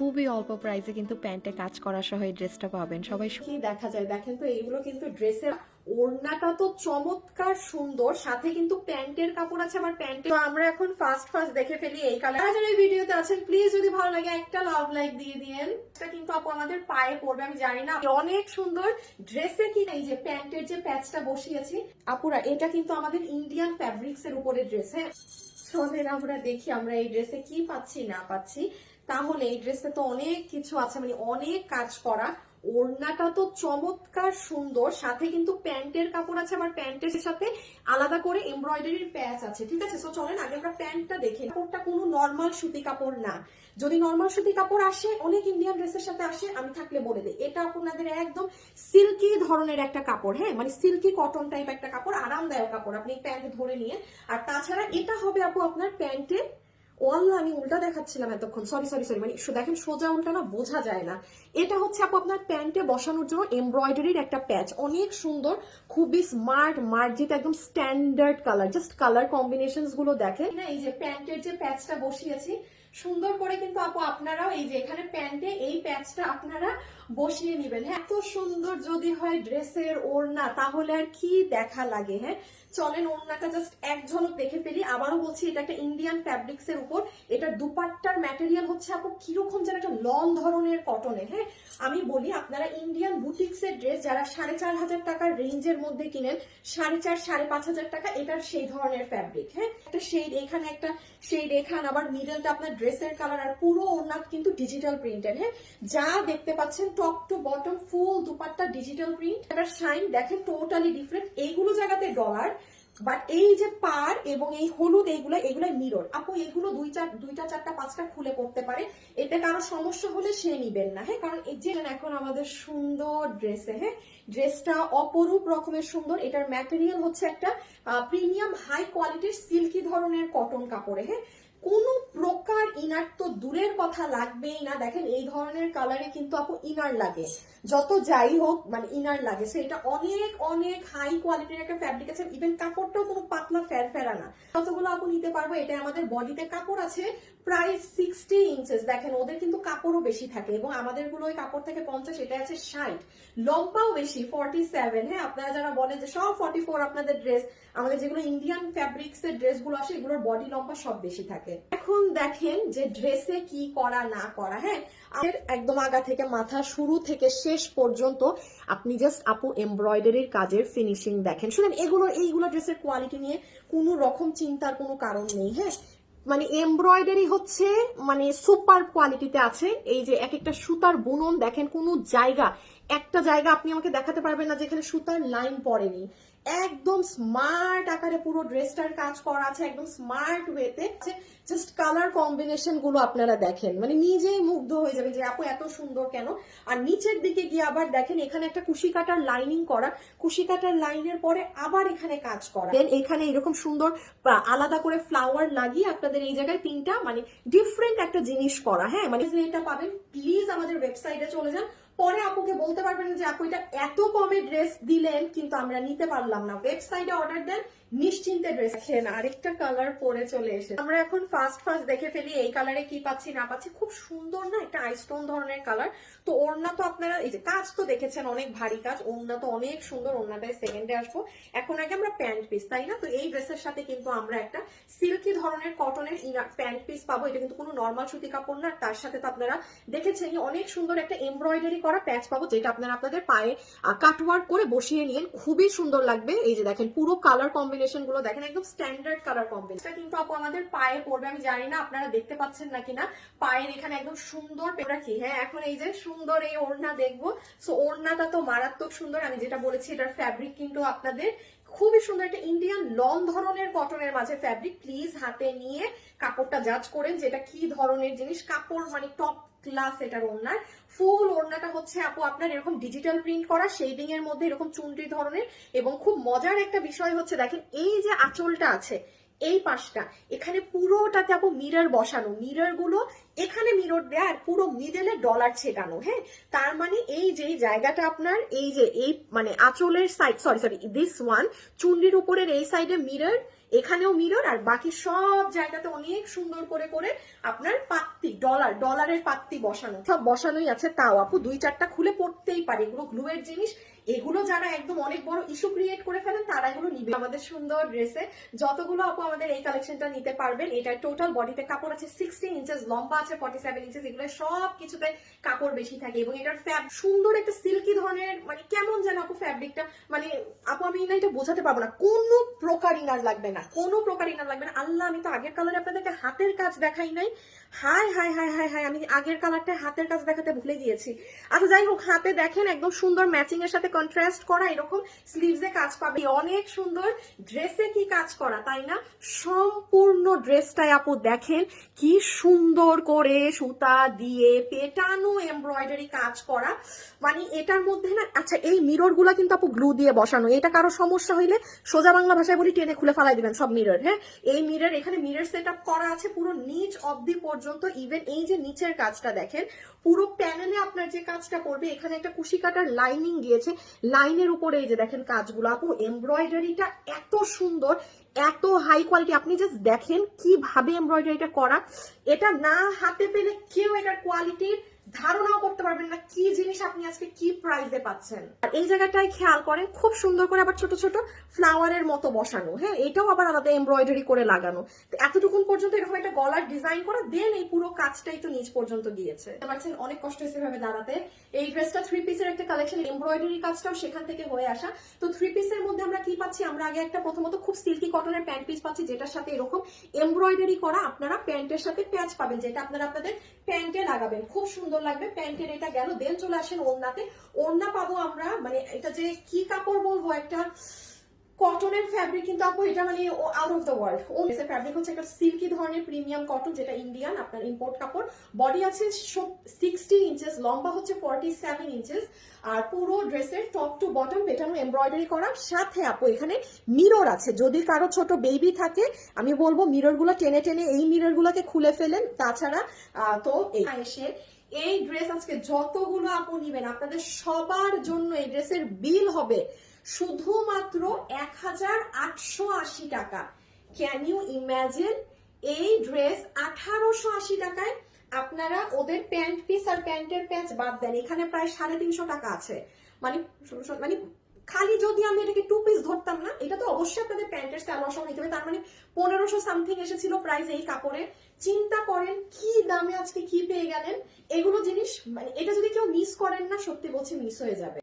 খুবই অল্প প্রাইসে কিন্তু প্যান্টে কাজ করা সহ এই ড্রেসটা পাবেন। সবাই কি দেখা যায় দেখেন তো, এইগুলো কিন্তু ড্রেসের ওড়নাটা তো চমৎকার সুন্দর, সাথে কিন্তু প্যান্টের কাপড় আছে আমার প্যান্টে আমরা এখন ফার্স্ট ফার্স্ট দেখে ফেলি এই কালার যারা এই ভিডিওতে আছেন প্লিজ যদি ভালো লাগে, একটা লাভ লাইক দিয়ে দিয়েন। এটা কিন্তু আপু আমাদের পায়ে পড়বে, আমি জানি না। অনেক সুন্দর ড্রেসে কি এই যে প্যান্টের যে প্যাচটা বসিয়েছি, আপুরা, এটা কিন্তু আমাদের ইন্ডিয়ান ফ্যাব্রিক্স এর উপরে ড্রেস হ্যাঁ আমরা দেখি আমরা এই ড্রেসে কি পাচ্ছি, না পাচ্ছি। তাহলে এই ড্রেসে তো অনেক কিছু আছে মানে অনেক কাজ করা। ওড়নাটা তো চমৎকার সুন্দর, সাথে কিন্তু প্যান্টের কাপড় আছে আমার প্যান্টের সাথে আলাদা করে এমব্রয়ডারির প্যাচ আছে, ঠিক আছে? সো চলেন, আগে আমরা প্যান্টটা দেখি। কাপড়টা কোনো নর্মাল সুতি কাপড় না। যদি নর্মাল সুতি কাপড় আসে, অনেক ইন্ডিয়ান ড্রেসের সাথে আসে, আমি থাকলে বলে দিই। এটা আপনাদের একদম সিল্কি ধরনের একটা কাপড় হ্যাঁ? মানে সিল্কি কটন টাইপ একটা কাপড়, আরামদায়ক কাপড়, আপনি প্যান্ট ধরে নিয়ে। আর তাছাড়া এটা হবে আপু আপনার প্যান্টে ওয়াল্লা, আমি উল্টা দেখাচ্ছিলাম এতক্ষণ। সরি সরি সরি মানে দেখেন, সোজা উল্টা না, বোঝা যায় না। এটা হচ্ছে আপু আপনার প্যান্টে বসানোর জন্য এমব্রয়ডারির একটা প্যাচ অনেক সুন্দর, খুবই স্মার্ট মার্জিত, একদম স্ট্যান্ডার্ড কালার জাস্ট কালার কম্বিনেশনগুলো দেখেন। না, এই যে প্যান্টের যে প্যাচটা বসিয়েছি, সুন্দর করে কিন্তু আপু আপনারাও এই যে এখানে প্যান্টে এই প্যাচটা আপনারা বসিয়ে নেবেন। হ্যাঁ এত সুন্দর যদি হয় ড্রেসের ওড়না, তাহলে আর কি দেখা লাগে হ্যাঁ? চলেন ওড়নাটা জাস্ট এক ঝলক দেখে ফেলি। আবারও বলছি, এটা একটা ইন্ডিয়ান ফ্যাব্রিক্স এর উপর। এটা দুপাট্টার ম্যাটেরিয়াল হচ্ছে আপু, কীরকম যেন একটা লং ধরনের কটনের হ্যাঁ? আমি বলি, আপনারা ইন্ডিয়ান বুটিক্স এর ড্রেস যারা সাড়ে চার হাজার টাকার রেঞ্জের মধ্যে কিনেন, সাড়ে চার, সাড়ে পাঁচ হাজার টাকা, এটার সেই ধরনের ফ্যাব্রিক হ্যাঁ? একটা সেই এখানে একটা সেই রেখান আবার মিডলটা আপনার ড্রেসের কালার আর পুরো ওড়না কিন্তু ডিজিটাল প্রিন্টের হ্যাঁ? যা দেখতে পাচ্ছেন top to bottom full dupatta digital print একটা শাইন দেখেন টোটালি ডিফারেন্ট এইগুলো জায়গাতে ডলার বাট এই যে পার এবং এই হলুদ, এইগুলো এগুলো মিরর আপু, এইগুলো দুই চার, দুইটা, চারটা, পাঁচটা খুলে পড়তে পারে। এতে কারও সমস্যা হলে সে নিবেন না হ্যাঁ? কারণ এই যে এখন আমাদের সুন্দর ড্রেসে হ্যাঁ? ড্রেসটা অপরূপ রকমের সুন্দর। এটার ম্যাটেরিয়াল হচ্ছে একটা প্রিমিয়াম হাই কোয়ালিটির সিল্কি ধরনের কটন কাপড়ে হ্যাঁ? কোনো প্রকার ইনার তো দূরের কথা লাগবেই না। দেখেন, এই ধরনের কালারে কিন্তু আপু ইনার লাগে। যত যাই হোক মানে ইনার লাগে। সো এটা অনেক অনেক হাই কোয়ালিটির একটা ফ্যাব্রিক আছে। ইভেন কাপড়টাও কোনো পাতলা, ফের, ফেরা না। কতগুলো আপু নিতে পারব এটা আমাদের বডিতে কাপড় আছে, প্রায় সিক্সটি ইঞ্চেস দেখেন, ওদের কিন্তু কাপড়ও বেশি থাকে এবং আমাদেরগুলো ওই কাপড় থেকে পঞ্চাশ এটা আছে ষাট। লম্বাও বেশি ফর্টি সেভেন হ্যাঁ আপনারা যারা বলেন যে সব ফর্টি ফোর আপনাদের ড্রেস আমাদের যেগুলো ইন্ডিয়ান ফ্যাব্রিক্স এর ড্রেসগুলো আসে, এগুলোর বডি লম্বা সব বেশি থাকে। এখন দেখেন যে ড্রেসে কি করা, না করা হ্যাঁ? আমাদের একদম আগা থেকে মাথা শুরু থেকে শেষ পর্যন্ত আপনি জাস্ট আপু এমব্রয়ডারির কাজের ফিনিশিং দেখেন। শুনেন, এগুলো, এইগুলো ড্রেসের কোয়ালিটি নিয়ে কোনো রকম চিন্তার কোনো কারণ নেই হ্যাঁ? মানে এমব্রয়ডারি হচ্ছে মানে সুপার কোয়ালিটিতে আছে। এই যে এক একটা সুতার বুনন, দেখেন কোনো জায়গা, একটা জায়গা আপনি আমাকে দেখাতে পারবেন না যেখানে সুতার লাইন পড়েনি। একদম স্মার্ট আকারে পুরো ড্রেসটার কাজ করা আছে, একদম স্মার্ট ওয়েতে জাস্ট কালার কম্বিনেশনগুলো আপনারা দেখেন। মানে নিজেই মুগ্ধ হয়ে যাবে যে, আপু, এত সুন্দর কেন? আর নিচের দিকে গিয়ে আবার দেখেন, এখানে একটা কুশি কাটার লাইনিং করা। কুশি কাটার লাইনের পরে আবার এখানে কাজ করা। দেন এখানে এরকম সুন্দর আলাদা করে ফ্লাওয়ার লাগিয়ে আপনাদের এই জায়গায় তিনটা মানে ডিফারেন্ট একটা জিনিস করা। হ্যাঁ মানে এটা পাবেন প্লিজ আমাদের ওয়েবসাইটে চলে যান। পরে আপুকে বলতে পারবেন যে আপু, এটা এত কমে ড্রেস দিলেন, কিন্তু আমরা নিতে পারলাম না। ওয়েবসাইটে অর্ডার দেন নিশ্চিন্তে ড্রেস খেয়ে আরেকটা কালার পরে চলে এসে আমরা এখন ফার্স্ট ফার্স্ট দেখে ফেলি এই কালারে কি পাচ্ছি, না পাচ্ছি। খুব সুন্দর না, একটা আইস্টোন ধরনের কালার তো ওড়না তো আপনারা, এই যে কাজ তো দেখেছেন, অনেক ভারী কাজ। ওড়না তো অনেক সুন্দর, ওড়নাটায় সেকেন্ডে আসব। এখন আগে আমরা প্যান্ট পিস তাই না? তো এই ড্রেসের সাথে কিন্তু আমরা একটা সিল্কি ধরনের কটনের প্যান্ট পিস পাবো। এটা কিন্তু কোনো নর্মাল সুতি কাপড় না তার সাথে তো আপনারা দেখেছেন অনেক সুন্দর একটা এমব্রয়ডারি করা প্যাচ পাবো, যেটা আপনারা আপনাদের পায়ে কাটওয়ার্ক করে বসিয়ে নিন। খুবই সুন্দর লাগবে। এই যে দেখেন, পুরো কালার কম্বিনেশন গুলো দেখেন, একদম স্ট্যান্ডার্ড কালার কম্বিনেশন কিন্তু আপু আমাদের পায়ে পড়বে, আমি জানি না আপনারা দেখতে পাচ্ছেন না। পায়ের এখানে একদম সুন্দর রাখি হ্যাঁ এখন এই যে সুন্দর এই ওড়না দেখব। সো ওড়নাটা তো মারাত্মক সুন্দর, আমি যেটা বলেছি, এটার ফ্যাব্রিক কিন্তু আপনাদের খুবই সুন্দর একটা ইন্ডিয়ান লং ধরনের কটনের মাঝে ফ্যাব্রিক প্লিজ হাতে নিয়ে কাপড়টা জাজ করেন, যেটা কি ধরনের জিনিস। কাপড় মানে টপ ক্লাস এটার ওড়নার। ফুল ওড়নাটা হচ্ছে, আপু, আপনার এরকম ডিজিটাল প্রিন্ট করা শেডিং এর মধ্যে এরকম চুনরি ধরনের এবং খুব মজার একটা বিষয় হচ্ছে, দেখেন, এই যে আঁচলটা আছে এই পাশটা, এখানে পুরোটাতে আপু মিরর বসানো। মিররগুলো এখানে মিরর দেয়া আর পুরো মিডলে ডলার ছেটানো হ্যাঁ? তার মানে এই যে জায়গাটা আপনার, এই যে, এই মানে আঁচলের side sorry sorry this one চুন্ডির উপরের এই সাইডে মিরর এখানেও মিরর আর বাকি সব জায়গাতে অনেক সুন্দর করে করে আপনার পাত্তি ডলার ডলারের পাত্তি বসানো। সব বসানোই আছে তাও আপু, দুই চারটা খুলে পড়তেই পারে, এগুলো গ্লুয়ের জিনিস এগুলো যারা একদম অনেক বড় ইস্যু ক্রিয়েট করে ফেলেন, তারা এগুলো নিবে। আমাদের সুন্দর ড্রেসে যতগুলো আপু আমাদের এই কালেকশনটা নিতে পারবেন এটা টোটাল বডিতে কাপড় আছে সিক্সটিন ইঞ্চেস লম্বা আছে ফর্টি সেভেন ইঞ্চেস এগুলো সব কিছুতে কাপড় বেশি থাকে এবং এটার ফ্যাব সুন্দর একটা সিল্কি ধরনের মানে কেমন যেন আপু ফ্যাব্রিকটা মানে আপু আমি না এটা বোঝাতে পারব না। কোনো প্রকার ইনার লাগবে না, কোনো প্রকার ইনার লাগবে না। আল্লাহ, আমি তো আগের কালারে আপনাদেরকে হাতের কাজ দেখাই নাই। Hi hi hi hi hi আমি আগের কালারটা হাতের কাজ দেখাতে ভুলে গিয়েছি। আচ্ছা যাই হোক, হাতে দেখেন, একদম সুন্দর ম্যাচিং এর সাথে কন্ট্রাস্ট করা, এরকম স্লিভস কাজ পাবে। অনেক সুন্দর ড্রেসে কি কাজ করা, তাই না? সম্পূর্ণ ড্রেসটাই আপু দেখেন, কি সুন্দর করে সুতা দিয়ে পেটানো এমব্রয়ডারি কাজ করা। মানে এটার মধ্যে না আচ্ছা এই মিররগুলা কিন্তু আপু গ্লু দিয়ে বসানো। এটা কারও সমস্যা হইলে সোজা বাংলা ভাষায় বলি টেনে খুলে ফেলাই দিবেন সব মিরর হ্যাঁ? এই মিরর এখানে মিরর সেট করা আছে পুরো নিচ অবধি পর্যন্ত ইভেন এই যে নিচের কাজটা দেখেন, পুরো প্যানেলে আপনার যে কাজটা করবে, এখানে একটা কুশি কাটার লাইনিং গিয়েছে লাইনের উপরে এই যে দেখেন কাজগুলো, আপু এমব্রয়ডারিটা এত সুন্দর, এত হাই কোয়ালিটি আপনি জাস্ট দেখেন কীভাবে এমব্রয়ডারিটা করা। এটা না হাতে পেলে কেউ এটার কোয়ালিটির ধারণাও করতে পারবেন না কি জিনিস আপনি আজকে কি প্রাইসে পাচ্ছেন। আর এই জায়গাটায় খেয়াল করেন, খুব সুন্দর করে আবার ছোট ছোট ফ্লাওয়ারের মতো বসানো হ্যাঁ এটাও আবার আলাদা এমব্রয়ডারি করে লাগানো। এতটুকুন পর্যন্ত এরকম একটা গলার ডিজাইন করা দেন এই পুরো কাজটাই তো নিচ পর্যন্ত গিয়েছে। পারছেন? অনেক কষ্ট হয়েছে ভাবে দাঁড়াতে। এই ড্রেসটা থ্রি পিসের একটা কালেকশন এমব্রয়ডারি কাজটাও সেখান থেকে হয়ে আসা। তো থ্রি পিসের মধ্যে আমরা কি পাচ্ছি? আমরা আগে একটা প্রথমত খুব সিল্কি কটনের প্যান্ট পিস পাচ্ছি, যেটার সাথে এরকম এমব্রয়ডারি করা আপনারা প্যান্টের সাথে প্যাচ পাবেন, যেটা আপনারা আপনাদের প্যান্টে লাগাবেন। খুব সুন্দর লাগবে, প্যান্টের এটা গেল দেন চলে আসেন ওড়নাতে। ওড়না পাবো আমরা মানে এটা যে কি কাপড় বলব, একটা কটনের ফ্যাব্রিক কিন্তু আপু, এটা মানে আউট অফ দ্য ওয়ার্ল্ড ও ফ্যাব্রিক হচ্ছে একটা সিল্কি ধরনের প্রিমিয়াম কটন যেটা ইন্ডিয়ান আপনার ইম্পোর্ট কাপড়। বডি আছে সিক্সটি ইঞ্চেস লম্বা হচ্ছে ফর্টি সেভেন ইঞ্চেস আর পুরো ড্রেসের টপ টু বটম পেটানো এমব্রয়ডারি করা। সাথে আপু, এখানে মিরর আছে। যদি কারও ছোট বেবি থাকে, আমি বলব মিররগুলো টেনে টেনে এই মিরর গুলোকে খুলে ফেলেন। তাছাড়া তো এসে এই ড্রেস আজকে যতগুলো আপু নিবেন, আপনাদের সবার জন্য এই ড্রেসের বিল হবে শুধুমাত্র এক হাজার আটশো আশি টাকা। ক্যান ইউ ইম্যাজিন এই ড্রেস আঠারোশো আশি টাকায় আপনারা ওদের প্যান্ট পিস আর প্যান্টের প্যাচ বাদ দেন। এখানে প্রায় সাড়ে তিনশো টাকা আছে। মানে মানে খালি যদি আমি এটাকে টু পিস ধরতাম না, এটা তো অবশ্যই আপনাদের প্যান্টের স্যালোয়ার সহ নিতে হবে। তার মানে পনেরোশো সামথিং এসেছিল প্রাইস এই কাপড়ে চিন্তা করেন কি দামে আজকে কি পেয়ে গেলেন? এগুলো জিনিস মানে এটা যদি কেউ মিস করেন না, সত্যি বলছে মিস হয়ে যাবে।